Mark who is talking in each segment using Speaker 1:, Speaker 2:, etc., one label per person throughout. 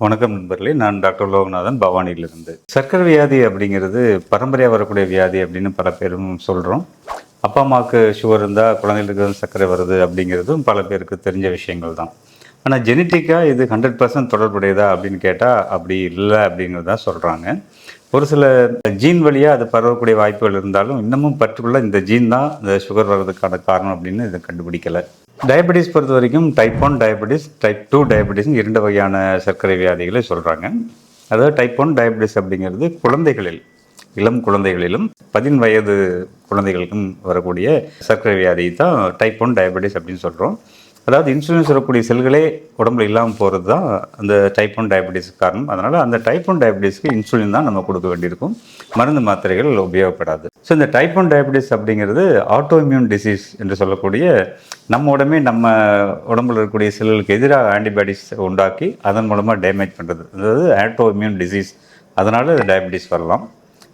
Speaker 1: வணக்கம் நண்பர்களே நான் டாக்டர் லோகநாதன் பவானியிலிருந்து. சர்க்கரை வியாதி அப்படிங்கிறது பரம்பரையாக வரக்கூடிய வியாதி அப்படின்னு பல பேரும் சொல்கிறோம் அப்பா அம்மாவுக்கு சுகர் இருந்தால் குழந்தைகளுக்கு சர்க்கரை வருது அப்படிங்கிறதும் பல பேருக்கு தெரிஞ்ச விஷயங்கள் தான். ஆனால் ஜெனட்டிக்காக இது ஹண்ட்ரட் பர்சன்ட் தொடர்புடையதா அப்படின்னு கேட்டால் அப்படி இல்லை அப்படிங்கிறது தான் சொல்கிறாங்க ஒரு சில ஜீன் வழியாக அது பரவக்கூடிய வாய்ப்புகள் இருந்தாலும் இன்னமும் பர்டிகுலராக இந்த ஜீன் தான் இந்த சுகர் வர்றதுக்கான காரணம் அப்படின்னு இதை கண்டுபிடிக்கலை. டயபெட்டிஸ் பொறுத்த வரைக்கும் type one diabetes type two diabetes இரண்டு வகையான சர்க்கரை வியாதிகளை சொல்கிறாங்க அதாவது டைப் ஒன் டயபெட்டிஸ் அப்படிங்கிறது குழந்தைகளில் இளம் குழந்தைகளிலும் பதின் வயது குழந்தைகளுக்கும் வரக்கூடிய சர்க்கரை வியாதி தான் டைப் ஒன் டயபெட்டிஸ் அப்படின்னு சொல்கிறோம் அதாவது இன்சுலின் சொல்லக்கூடிய செல்களே உடம்புல இல்லாமல் போகிறது தான் அந்த டைப் ஒன் டயபெட்டிஸ்க்கு காரணம். அதனால் அந்த டைப் ஒன் டயபெட்டிஸ்க்கு இன்சுலின் தான் நம்ம கொடுக்க வேண்டியிருக்கும். மருந்து மாத்திரைகள் உபயோகப்படாது. ஸோ இந்த டைப் ஒன் டயபிட்டிஸ் அப்படிங்கிறது ஆட்டோ இம்யூன் டிசீஸ் என்று சொல்லக்கூடிய நம்ம உடம்பே நம்ம உடம்புல இருக்கக்கூடிய செல்களுக்கு எதிராக ஆன்டிபாடிஸ் உண்டாக்கி அதன் மூலமாக டேமேஜ் பண்ணுறது அதாவது ஆட்டோ இம்யூன் டிசீஸ் அதனால் டயபிட்டிஸ் வரலாம்.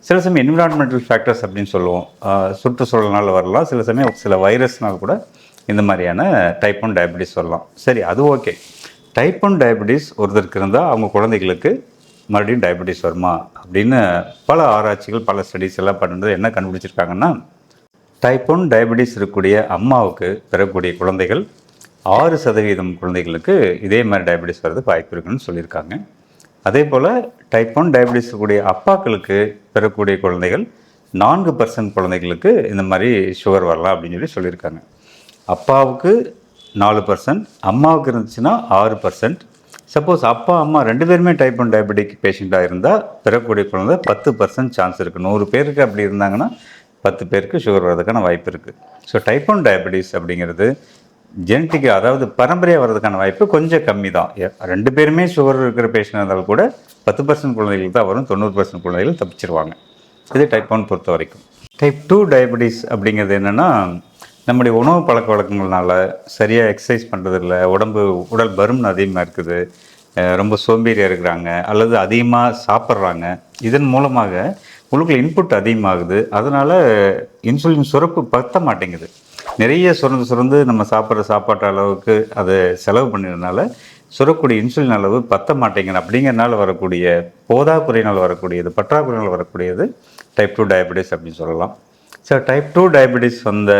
Speaker 1: சில சமயம் என்விரான்மெண்டல் ஃபேக்டர்ஸ் அப்படின்னு சொல்லுவோம். சுற்றுச்சூழல்னால் வரலாம். சில சமயம் சில வைரஸ்னால் கூட இந்த மாதிரியான டைப் ஒன் டயபிட்டிஸ் வரலாம். சரி அது ஓகே டைப் ஒன் டயபிட்டிஸ் ஒருத்தருக்கு இருந்தால் அவங்க குழந்தைகளுக்கு மறுபடியும் டயபெட்டிஸ் வருமா அப்படின்னு பல ஆராய்ச்சிகள் பல ஸ்டடீஸ் எல்லாம் பண்ணுறது என்ன கண்டுபிடிச்சிருக்காங்கன்னா டைப் ஒன் டயபெட்டிஸ் இருக்கக்கூடிய அம்மாவுக்கு பெறக்கூடிய குழந்தைகள் ஆறு சதவீதம் குழந்தைகளுக்கு இதே மாதிரி டயபெட்டிஸ் வர்றது வாய்ப்பு இருக்குன்னு சொல்லியிருக்காங்க. அதே போல் டைப் ஒன் டயபெட்டிஸ் இருக்கக்கூடிய அப்பாக்களுக்கு பெறக்கூடிய குழந்தைகள் நான்கு பர்சன்ட் குழந்தைகளுக்கு இந்த மாதிரி சுகர் வரலாம் அப்படின்னு சொல்லி சொல்லியிருக்காங்க. அப்பாவுக்கு நாலு பர்சன்ட் அம்மாவுக்கு இருந்துச்சுன்னா ஆறு பர்சன்ட் சப்போஸ் அப்பா அம்மா ரெண்டு பேருமே டைப் ஒன் டயபெட்டிக் பேஷண்ட்டாக இருந்தால் பெறக்கூடிய குழந்தை பத்து பர்சன்ட் சான்ஸ் இருக்குது நூறு பேருக்கு அப்படி இருந்தாங்கன்னா பத்து பேருக்கு சுகர் வர்றதுக்கான வாய்ப்பு இருக்குது ஸோ டைப் ஒன் டயபெட்டிஸ் அப்படிங்கிறது ஜெனட்டிக்காக அதாவது பரம்பரையாக வர்றதுக்கான வாய்ப்பு கொஞ்சம் கம்மி தான். ரெண்டு பேருமே சுகர் இருக்கிற பேஷண்ட் இருந்தாலும் கூட பத்து பர்சன்ட் குழந்தைகளுக்கு தான் வரும். தொண்ணூறு பர்சன்ட் குழந்தைகள் தப்பிச்சிருவாங்க. இது டைப் ஒன் பொறுத்த வரைக்கும். டைப் டூ டயபெட்டிஸ் அப்படிங்கிறது என்னென்னா நம்முடைய உணவு பழக்க வழக்கங்கள்னால சரியாக எக்ஸசைஸ் பண்ணுறதில்ல உடம்பு உடல் பருமன் அதிகமாக இருக்குது ரொம்ப சோம்பேறியாக இருக்கிறாங்க அல்லது அதிகமாக சாப்பிட்றாங்க. இதன் மூலமாக உங்களுக்கு இன்புட் அதிகமாகுது. அதனால் இன்சுலின் சுரப்பு பத்த மாட்டேங்குது. நிறைய சுரந்து சுரந்து நம்ம சாப்பிட்ற சாப்பாட்டு அளவுக்கு அதை செலவு பண்ணிடுறதுனால சுரக்கூடிய இன்சுலின் அளவு பத்த மாட்டேங்குது. அப்படிங்கிறனால வரக்கூடிய போதாக்குறையினால் வரக்கூடியது பற்றாக்குறையினால் வரக்கூடியது டைப் டூ டயபெட்டிஸ் அப்படின்னு சொல்லலாம். சார் டைப் டூ டயபெட்டிஸ் வந்த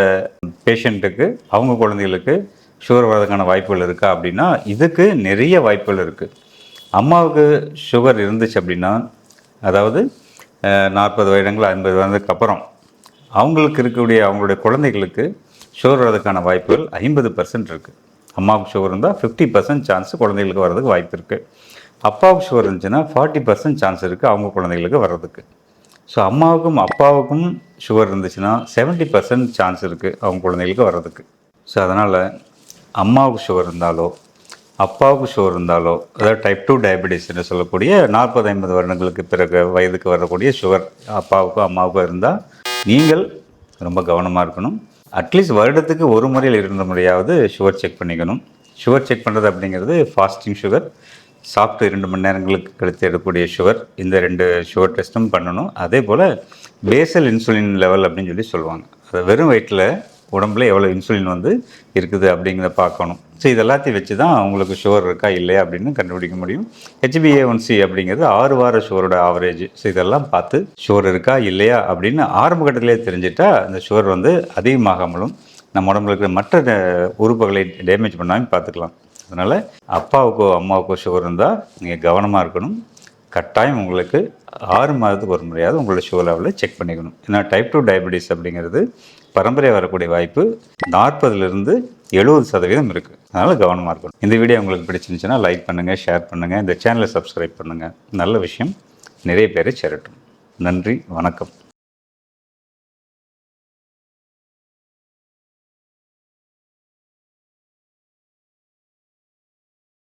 Speaker 1: பேஷண்ட்டுக்கு அவங்க குழந்தைகளுக்கு சுகர் வர்றதுக்கான வாய்ப்புகள் இருக்கா அப்படின்னா இதுக்கு நிறைய வாய்ப்புகள் இருக்குது அம்மாவுக்கு சுகர் இருந்துச்சு அப்படின்னா அதாவது நாற்பது வருடங்கள் ஐம்பது வருடத்துக்கு அப்புறம் அவங்களுக்கு இருக்கக்கூடிய அவங்களுடைய குழந்தைகளுக்கு சுகர் வர்றதுக்கான வாய்ப்புகள் ஐம்பது பர்சன்ட் இருக்குது அம்மாவுக்கு சுகர் இருந்தால் ஃபிஃப்டி பர்சன்ட் சான்ஸ் குழந்தைகளுக்கு வர்றதுக்கு வாய்ப்பு இருக்குது அப்பாவுக்கு சுகர் இருந்துச்சுன்னா ஃபார்ட்டி பர்சன்ட் சான்ஸ் இருக்குது அவங்க குழந்தைகளுக்கு வர்றதுக்கு. ஸோ அம்மாவுக்கும் அப்பாவுக்கும் சுகர் இருந்துச்சுன்னா செவன்ட்டி பர்சன்ட் சான்ஸ் இருக்குது அவங்க குழந்தைகளுக்கு வர்றதுக்கு. ஸோ அதனால் அம்மாவுக்கு சுகர் இருந்தாலோ அப்பாவுக்கு சுகர் இருந்தாலோ அதாவது டைப் டூ டயபெட்டிஸ்ன்னு சொல்லக்கூடிய நாற்பது ஐம்பது வருடங்களுக்கு பிறகு வயதுக்கு வரக்கூடிய சுகர் அப்பாவுக்கும் அம்மாவுக்கும் இருந்தால் நீங்கள் ரொம்ப கவனமாக இருக்கணும். அட்லீஸ்ட் வருடத்துக்கு ஒரு முறையில் இரண்டு முறையாவது சுகர் செக் பண்ணிக்கணும். சுகர் செக் பண்ணுறது அப்படிங்கிறது ஃபாஸ்டிங் சுகர் சாப்பிட்டு இரண்டு மணி நேரங்களுக்கு கழித்து எடுக்கக்கூடிய சுகர் இந்த ரெண்டு சுகர் டெஸ்ட்டும் பண்ணணும். அதே போல் பேசல் இன்சுலின் லெவல் அப்படின்னு சொல்லி சொல்லுவாங்க. அது வெறும் வயிற்றில் உடம்புல எவ்வளோ இன்சுலின் வந்து இருக்குது அப்படிங்கிறத பார்க்கணும். ஸோ இது எல்லாத்தையும் வச்சு தான் அவங்களுக்கு சுகர் இருக்கா இல்லையா அப்படின்னு கண்டுபிடிக்க முடியும். ஹெச்பிஏ ஒன் சி அப்படிங்கிறது ஆறு வார சுகரோட ஆவரேஜ் ஸோ இதெல்லாம் பார்த்து சுகர் இருக்கா இல்லையா அப்படின்னு ஆரம்ப கட்டத்திலே தெரிஞ்சிட்டா அந்த சுகர் வந்து அதிகமாகாமலும் நம்ம உடம்புல இருக்கிற மற்ற உறுப்புகளை டேமேஜ் பண்ணாமல் பார்த்துக்கலாம். அதனால் அப்பாவுக்கோ அம்மாவுக்கோ சுகர் இருந்தால் நீங்கள் கவனமாக இருக்கணும். கட்டாயம் உங்களுக்கு ஆறு மாதத்துக்கு ஒரு முறையாவது உங்களோட சுகர் லெவலில் செக் பண்ணிக்கணும். ஏன்னா டைப் டூ டயபெட்டிஸ் அப்படிங்கிறது பரம்பரையாக வரக்கூடிய வாய்ப்பு நாற்பதுலேருந்து எழுபது சதவீதம் இருக்குது அதனால் கவனமாக இருக்கணும். இந்த வீடியோ உங்களுக்கு பிடிச்சிருந்துச்சுன்னா லைக் பண்ணுங்கள் ஷேர் பண்ணுங்கள் இந்த சேனலை சப்ஸ்கிரைப் பண்ணுங்கள் நல்ல விஷயம். நிறைய பேரை சேரட்டும். நன்றி வணக்கம்.